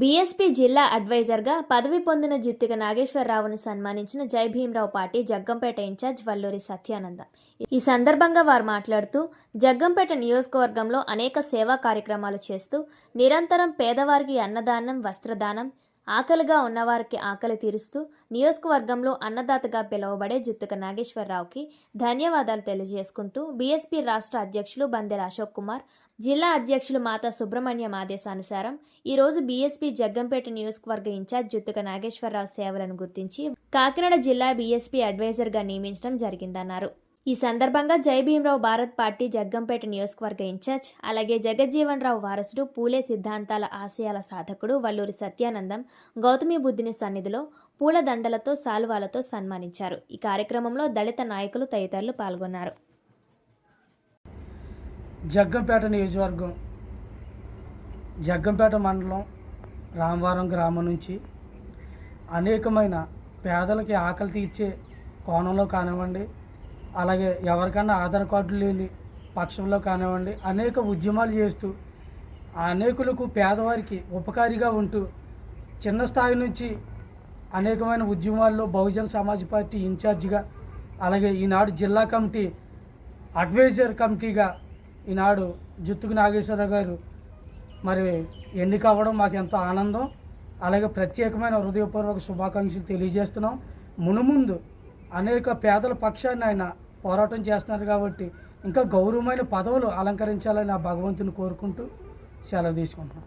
BSP జిల్లా అడ్వైజర్గా పదవి పొందిన జిత్తిక నాగేశ్వరరావును సన్మానించిన Jai Bhimrao party Jaggampeta in charge Valluri Satyananda. ఈ సందర్భంగా వారు మాట్లాడుతూ జగ్గంపేట నియోజకవర్గంలో అనేక సేవా కార్యక్రమాలు చేస్తూ నిరంతరం పేదవారికి అన్నదానం వస్త్రదానం ఆకలిగా ఉన్నవారికి ఆకలి తీరుస్తూ నియోజకవర్గంలో అన్నదాతగా పిలువబడే జుత్తుక నాగేశ్వరరావుకి ధన్యవాదాలు తెలియజేసుకుంటూ బీఎస్పీ రాష్ట్ర అధ్యక్షులు బందెల అశోక్ కుమార్ జిల్లా అధ్యక్షులు మాతా సుబ్రహ్మణ్యం ఆదేశానుసారం ఈరోజు బీఎస్పీ జగ్గంపేట నియోజకవర్గ ఇన్ఛార్జ్ జుత్తుక నాగేశ్వరరావు సేవలను గుర్తించి కాకినాడ జిల్లా బీఎస్పీ అడ్వైజర్గా నియమించడం జరిగిందన్నారు. ఈ సందర్భంగా జై భీమరావు భారత్ పార్టీ జగ్గంపేట నియోజకవర్గ ఇన్ఛార్జ్ అలాగే జగజ్జీవన్ రావు వారసుడు పూలే సిద్ధాంతాల ఆశయాల సాధకుడు వల్లూరి సత్యానందం గౌతమి బుద్ధిని సన్నిధిలో పూల దండలతో సాల్వాలతో సన్మానించారు. ఈ కార్యక్రమంలో దళిత నాయకులు తదితరులు పాల్గొన్నారు. జగ్గంపేట నియోజకవర్గం జగ్గంపేట మండలం రామవరం గ్రామం నుంచి అనేకమైన పేదలకి ఆకలి తీర్చే కోణంలో కానివ్వండి అలాగే ఎవరికైనా ఆధార్ కార్డు లేని పక్షంలో కానివ్వండి అనేక ఉద్యమాలు చేస్తూ అనేకులకు పేదవారికి ఉపకారిగా ఉంటూ చిన్న స్థాయి నుంచి అనేకమైన ఉద్యమాల్లో బహుజన సమాజ్ పార్టీ ఇన్ఛార్జిగా అలాగే ఈనాడు జిల్లా కమిటీ అడ్వైజర్ కమిటీగా ఈనాడు జుత్తుకు నాగేశ్వరరావు గారు మరి ఎన్నిక అవ్వడం మాకు ఎంతో ఆనందం. అలాగే ప్రత్యేకమైన హృదయపూర్వక శుభాకాంక్షలు తెలియజేస్తున్నాం. మునుముందు అనేక పేదల పక్షాన్ని ఆయన పోరాటం చేస్తున్నారు కాబట్టి ఇంకా గౌరవమైన పదవులు అలంకరించాలని ఆ భగవంతుని కోరుకుంటూ సెలవు తీసుకుంటున్నాం.